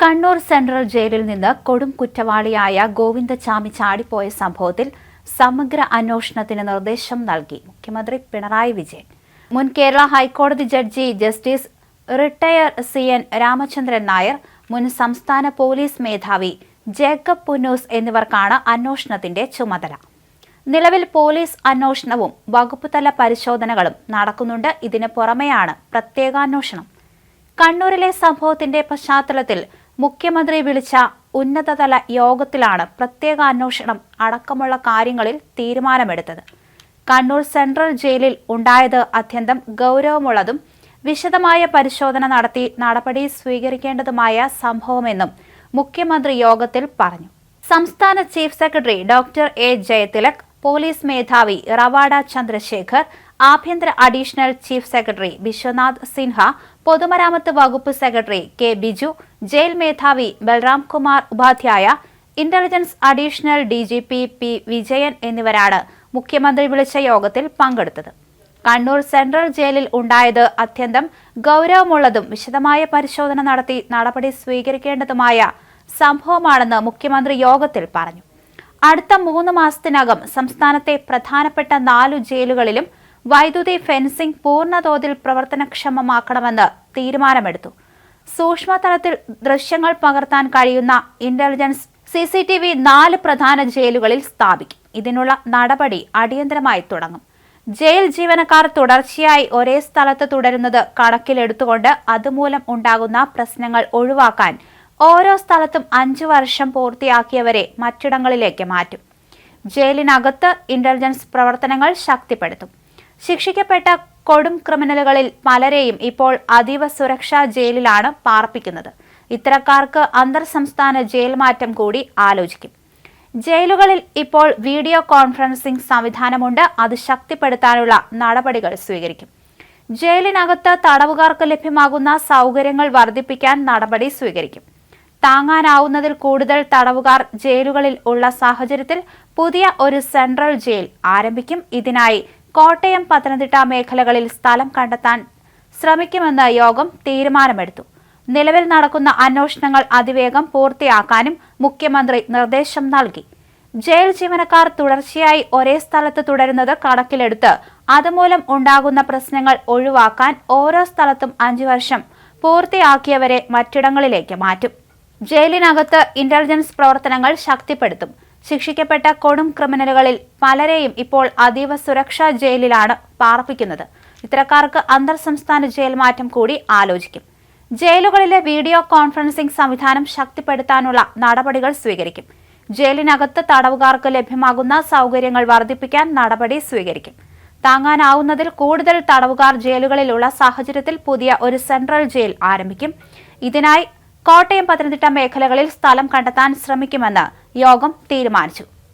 Kannur central ജയിലിൽ നിന്ന് കൊടും കുറ്റവാളിയായ ഗോവിന്ദചാമി ചാടിപ്പോയ സംഭവത്തിൽ സമഗ്ര അന്വേഷണത്തിന് നിർദ്ദേശം നൽകി. മുഖ്യമന്ത്രി പിണറായി വിജയൻ. മുൻ കേരള ഹൈക്കോടതി judge justice retire C N Ramachandran Nair മുൻ സംസ്ഥാന പോലീസ് മേധാവി ജേക്കബ് പുന്നൂസ് എന്നിവർക്കാണ് അന്വേഷണത്തിന്റെ ചുമതല. നിലവിൽ പോലീസ് അന്വേഷണവും വകുപ്പുതല പരിശോധനകളും നടക്കുന്നുണ്ട്. ഇതിന് പുറമെയാണ് പ്രത്യേകാന്വേഷണം. കണ്ണൂരിലെ സംഭവത്തിന്റെ പശ്ചാത്തലത്തിൽ മുഖ്യമന്ത്രി വിളിച്ച ഉന്നതതല യോഗത്തിലാണ് പ്രത്യേക അന്വേഷണം അടക്കമുള്ള കാര്യങ്ങളിൽ തീരുമാനമെടുത്തത്. കണ്ണൂർ സെൻട്രൽ ജയിലിൽ ഉണ്ടായത് അത്യന്തം ഗൗരവമുള്ളതും വിശദമായ പരിശോധന നടത്തി നടപടി സ്വീകരിക്കേണ്ടതുമായ സംഭവമെന്നും മുഖ്യമന്ത്രി യോഗത്തിൽ പറഞ്ഞു. സംസ്ഥാന chief secretary doctor A Jayathilak police മേധാവി റവാഡ ചന്ദ്രശേഖർ ആഭ്യന്തര additional chief secretary Vishwanath Sinha പൊതുമരാമത്ത് വകുപ്പ് സെക്രട്ടറി കെ ബിജു ജയിൽ മേധാവി Balram Kumar Upadhyaya intelligence additional D G P P Vijayan എന്നിവരാണ് മുഖ്യമന്ത്രി വിളിച്ച യോഗത്തിൽ പങ്കെടുത്തത്. കണ്ണൂർ സെൻട്രൽ ജയിലിൽ ഉണ്ടായത് അത്യന്തം ഗൗരവമുള്ളതും വിശദമായ പരിശോധന നടത്തി നടപടി സ്വീകരിക്കേണ്ടതുമായ സംഭവമാണെന്ന് മുഖ്യമന്ത്രി യോഗത്തിൽ പറഞ്ഞു. അടുത്ത മൂന്ന് മാസത്തിനകം സംസ്ഥാനത്തെ പ്രധാനപ്പെട്ട നാലു ജയിലുകളിലും വൈദ്യുതി ഫെൻസിംഗ് പൂർണതോതിൽ പ്രവർത്തനക്ഷമമാക്കണമെന്ന് തീരുമാനമെടുത്തു. സൂക്ഷ്മതലത്തിൽ ദൃശ്യങ്ങൾ പകർത്താൻ കഴിയുന്ന intelligence C C T V നാല് പ്രധാന ജയിലുകളിൽ സ്ഥാപിക്കും. ഇതിനുള്ള നടപടി അടിയന്തരമായി തുടങ്ങും. ജയിൽ ജീവനക്കാർ തുടർച്ചയായി ഒരേ സ്ഥലത്ത് തുടരുന്നത് കണക്കിലെടുത്തുകൊണ്ട് അതുമൂലം ഉണ്ടാകുന്ന പ്രശ്നങ്ങൾ ഒഴിവാക്കാൻ ഓരോ സ്ഥലത്തും അഞ്ചു വർഷം പൂർത്തിയാക്കിയവരെ മറ്റിടങ്ങളിലേക്ക് മാറ്റും. ജയിലിനകത്ത് ഇന്റലിജൻസ് പ്രവർത്തനങ്ങൾ ശക്തിപ്പെടുത്തും. ശിക്ഷിക്കപ്പെട്ട കൊടും ക്രിമിനലുകളിൽ പലരെയും ഇപ്പോൾ അതീവ സുരക്ഷാ ജയിലിലാണ് പാർപ്പിക്കുന്നത്. ഇത്തരക്കാർക്ക് അന്തർ സംസ്ഥാന ജയിൽ മാറ്റം കൂടി ആലോചിക്കും. ജയിലുകളിൽ ഇപ്പോൾ വീഡിയോ കോൺഫറൻസിംഗ് സംവിധാനമുണ്ട്. അത് ശക്തിപ്പെടുത്താനുള്ള നടപടികൾ സ്വീകരിക്കും. ജയിലിനകത്ത് തടവുകാർക്ക് ലഭ്യമാകുന്ന സൗകര്യങ്ങൾ വർദ്ധിപ്പിക്കാൻ നടപടി സ്വീകരിക്കും. താങ്ങാനാവുന്നതിൽ കൂടുതൽ തടവുകാർ ജയിലുകളിൽ ഉള്ള സാഹചര്യത്തിൽ പുതിയ ഒരു സെൻട്രൽ ജയിൽ ആരംഭിക്കും. ഇതിനായി കോട്ടയം പത്തനംതിട്ട മേഖലകളിൽ സ്ഥലം കണ്ടെത്താൻ ശ്രമിക്കുമെന്ന് യോഗം തീരുമാനമെടുത്തു. നിലവിൽ നടക്കുന്ന അന്വേഷണങ്ങൾ അതിവേഗം പൂർത്തിയാക്കാനും മുഖ്യമന്ത്രി നിർദ്ദേശം നൽകി. ജയിൽ ജീവനക്കാർ തുടർച്ചയായി ഒരേ സ്ഥലത്ത് തുടരുന്നത് കണക്കിലെടുത്ത് അതുമൂലം ഉണ്ടാകുന്ന പ്രശ്നങ്ങൾ ഒഴിവാക്കാൻ ഓരോ സ്ഥലത്തും അഞ്ചു വർഷം പൂർത്തിയാക്കിയവരെ മറ്റിടങ്ങളിലേക്ക് മാറ്റും. ജയിലിനകത്ത് ഇന്റലിജൻസ് പ്രവർത്തനങ്ങൾ ശക്തിപ്പെടുത്തും. ശിക്ഷിക്കപ്പെട്ട കൊടും ക്രിമിനലുകളിൽ പലരെയും ഇപ്പോൾ അതീവ സുരക്ഷാ ജയിലിലാണ് പാർപ്പിക്കുന്നത്. ഇത്തരക്കാർക്ക് അന്തർ സംസ്ഥാന ജയിൽ മാറ്റം കൂടി ആലോചിക്കും. ജയിലുകളിലെ വീഡിയോ കോൺഫറൻസിംഗ് സംവിധാനം ശക്തിപ്പെടുത്താനുള്ള നടപടികൾ സ്വീകരിക്കും. ജയിലിനകത്ത് തടവുകാർക്ക് ലഭ്യമാകുന്ന സൗകര്യങ്ങൾ വർദ്ധിപ്പിക്കാൻ നടപടി സ്വീകരിക്കും. താങ്ങാനാവുന്നതിൽ കൂടുതൽ തടവുകാർ ജയിലുകളിലുള്ള സാഹചര്യത്തിൽ പുതിയ ഒരു സെൻട്രൽ ജയിൽ ആരംഭിക്കും. ഇതിനായി കോട്ടയം പത്തനംതിട്ട മേഖലകളിൽ സ്ഥലം കണ്ടെത്താൻ ശ്രമിക്കുമെന്ന് യോഗം തീരുമാനിച്ചു.